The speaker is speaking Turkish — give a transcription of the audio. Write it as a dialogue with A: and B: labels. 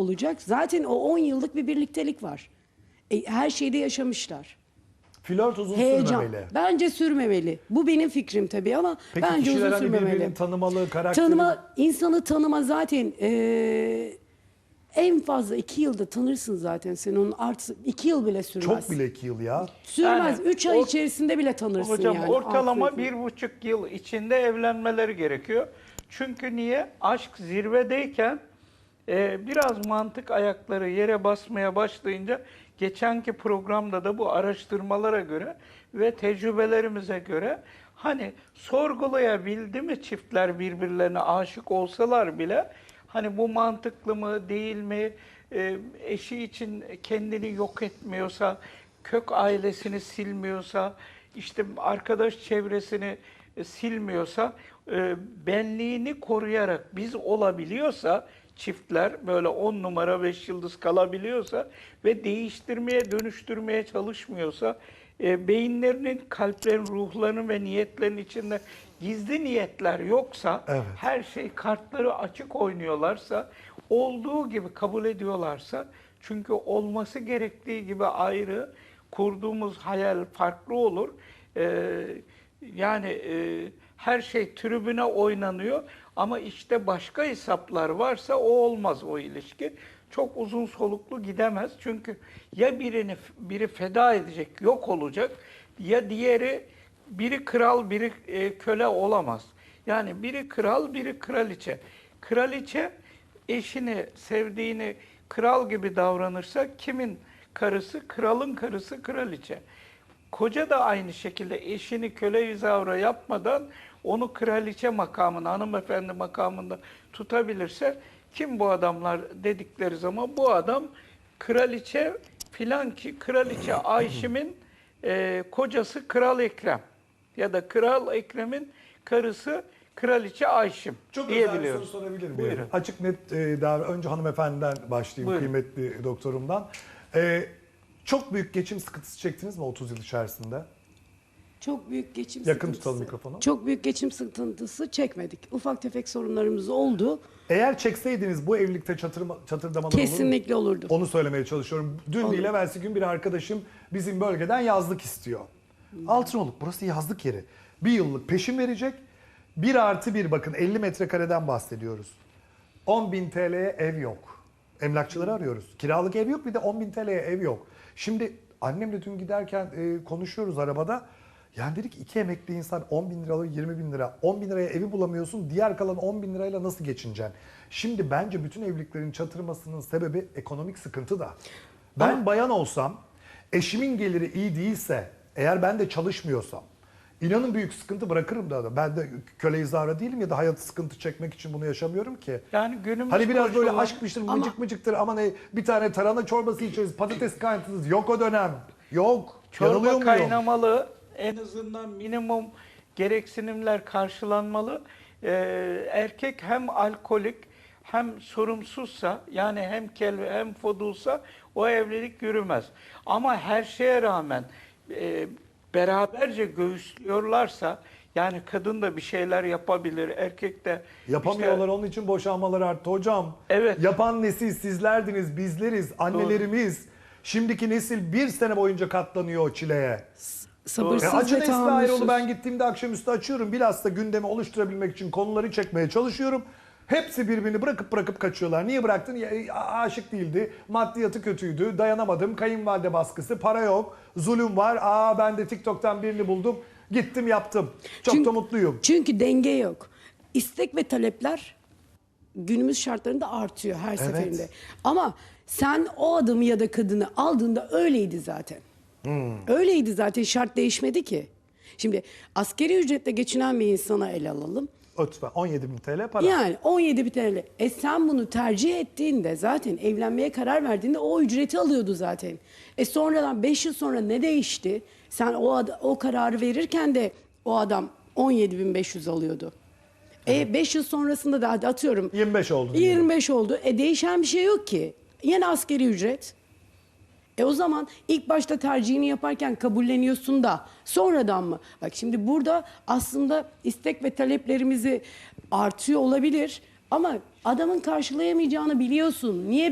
A: olacak. Zaten o 10 yıllık bir birliktelik var. E, her şeyde yaşamışlar.
B: Flört uzun
A: Heyecan.
B: sürmemeli.
A: Bence sürmemeli. Bu benim fikrim tabii ama
B: Peki
A: bence
B: kişiler
A: uzun
B: hani
A: sürmemeli.
B: birbirini tanımalı, karakteri...
A: Tanıma, insanı tanıma zaten eee, en fazla iki yılda tanırsın zaten sen onun artı iki yıl bile sürmez.
B: Çok bile iki yıl ya.
A: Sürmez.
C: Yani
A: üç ay
C: or-
A: içerisinde bile tanırsın
C: Hocam
A: yani.
C: ortalama
A: Artı-
C: bir buçuk yıl içinde evlenmeleri gerekiyor. Çünkü niye? Aşk zirvedeyken e, biraz mantık ayakları yere basmaya başlayınca geçenki programda da bu araştırmalara göre ve tecrübelerimize göre hani sorgulayabildi mi çiftler birbirlerine aşık olsalar bile hani bu mantıklı mı değil mi E, eşi için kendini yok etmiyorsa kök ailesini silmiyorsa işte arkadaş çevresini e, silmiyorsa e, benliğini koruyarak biz olabiliyorsa çiftler böyle on numara beş yıldız kalabiliyorsa ve değiştirmeye dönüştürmeye çalışmıyorsa e, beyinlerinin, kalplerin, ruhlarının ve niyetlerin içinde gizli niyetler yoksa
B: Evet.
C: her şey kartları açık oynuyorlarsa olduğu gibi kabul ediyorlarsa çünkü olması gerektiği gibi ayrı kurduğumuz hayal farklı olur. Ee, yani e, her şey tribüne oynanıyor ama işte başka hesaplar varsa o olmaz o ilişki. Çok uzun soluklu gidemez. Çünkü ya birini biri feda edecek, yok olacak ya diğeri biri kral, biri e, köle olamaz. Yani biri kral, biri kraliçe. Kraliçe eşini, sevdiğini kral gibi davranırsa kimin karısı? Kralın karısı kraliçe. Koca da aynı şekilde eşini köle yüzavra yapmadan onu kraliçe makamında, hanımefendi makamında tutabilirse kim bu adamlar dedikleri zaman bu adam kraliçe filan ki kraliçe Ayşim'in e, kocası Kral Ekrem ya da Kral Ekrem'in karısı kraliçe Ayşim
B: Çok özel bir soru
C: diyebiliyoruz.
B: sorabilir miyim?
C: Buyurun.
B: Açık net e, daha önce hanımefendiden başlayayım
C: Buyurun.
B: kıymetli doktorumdan. E, çok büyük geçim sıkıntısı çektiniz mi 30 yıl içerisinde?
A: Çok büyük geçim
B: Yakın
A: sıkıntısı.
B: tutalım mikrofonu.
A: Çok büyük geçim sıkıntısı çekmedik. Ufak tefek sorunlarımız oldu.
B: Eğer çekseydiniz bu evlilikte çatırma, çatırdamalar olur mu?
A: Kesinlikle olurdu.
B: Onu söylemeye çalışıyorum. Dün
A: Olur.
B: değil evvelsi gün bir arkadaşım bizim bölgeden yazlık istiyor. Altınoluk burası yazlık yeri. Bir yıllık peşin verecek. Bir artı bir bakın 50 metrekareden bahsediyoruz. 10 bin TL'ye ev yok. Emlakçıları arıyoruz. Kiralık ev yok bir de 10 bin TL'ye ev yok. Şimdi annemle dün giderken e, konuşuyoruz arabada. Yani dedik iki emekli insan 10 bin liralık 20 bin lira. 10 bin liraya evi bulamıyorsun. Diğer kalan 10 bin lirayla nasıl geçineceksin? Şimdi bence bütün evliliklerin çatırmasının sebebi ekonomik sıkıntı da. Ben bayan olsam eşimin geliri iyi değilse eğer ben de çalışmıyorsam inanın büyük sıkıntı bırakırım da. Ben de köle izahara değilim ya da hayatı sıkıntı çekmek için bunu yaşamıyorum ki.
C: Yani günümüz
B: Hani biraz böyle
C: koşulları-
B: aşkmıştır, mıcık mıcıktır ama ne bir tane tarhana çorbası içeriz, patates kaynatırız. Yok o dönem. Yok.
C: Çorba
B: muyum?
C: kaynamalı, en azından minimum gereksinimler karşılanmalı. Ee, erkek hem alkolik hem sorumsuzsa yani hem kel hem fodulsa o evlilik yürümez. Ama her şeye rağmen e, beraberce göğüslüyorlarsa yani kadın da bir şeyler yapabilir, erkek de
B: Yapamıyorlar
C: işte-
B: onun için boşanmalar arttı hocam.
C: Evet.
B: Yapan nesil sizlerdiniz, bizleriz, annelerimiz. Şimdiki nesil bir sene boyunca katlanıyor o çileye. E,
A: Sabırsız
B: Acun
A: ve tahammülsüz.
B: Ben gittiğimde akşamüstü açıyorum. Bilhassa gündemi oluşturabilmek için konuları çekmeye çalışıyorum. Hepsi birbirini bırakıp bırakıp kaçıyorlar. Niye bıraktın? Ya, e, aşık değildi. Maddiyatı kötüydü. Dayanamadım. Kayınvalide baskısı. Para yok. Zulüm var. Aa ben de TikTok'tan birini buldum. Gittim yaptım. Çok
A: Çünkü-
B: da mutluyum.
A: Çünkü denge yok. İstek ve talepler günümüz şartlarında artıyor her seferinde. Ama sen o adamı ya da kadını aldığında öyleydi zaten.
B: Hmm.
A: Öyleydi zaten şart değişmedi ki. Şimdi askeri ücretle geçinen bir insana ele alalım.
B: Lütfen 17 bin TL para.
A: Yani 17 bin TL. E sen bunu tercih ettiğinde zaten evlenmeye karar verdiğinde o ücreti alıyordu zaten. E sonradan 5 yıl sonra ne değişti? Sen o ad- o kararı verirken de o adam 17.500 alıyordu. E 5 yıl sonrasında da hadi atıyorum
B: 25 oldu. diyelim.
A: 25 oldu. E değişen bir şey yok ki. Yine askeri ücret. E o zaman ilk başta tercihini yaparken kabulleniyorsun da sonradan mı? Bak şimdi burada aslında istek ve taleplerimizi artıyor olabilir ama adamın karşılayamayacağını biliyorsun. Niye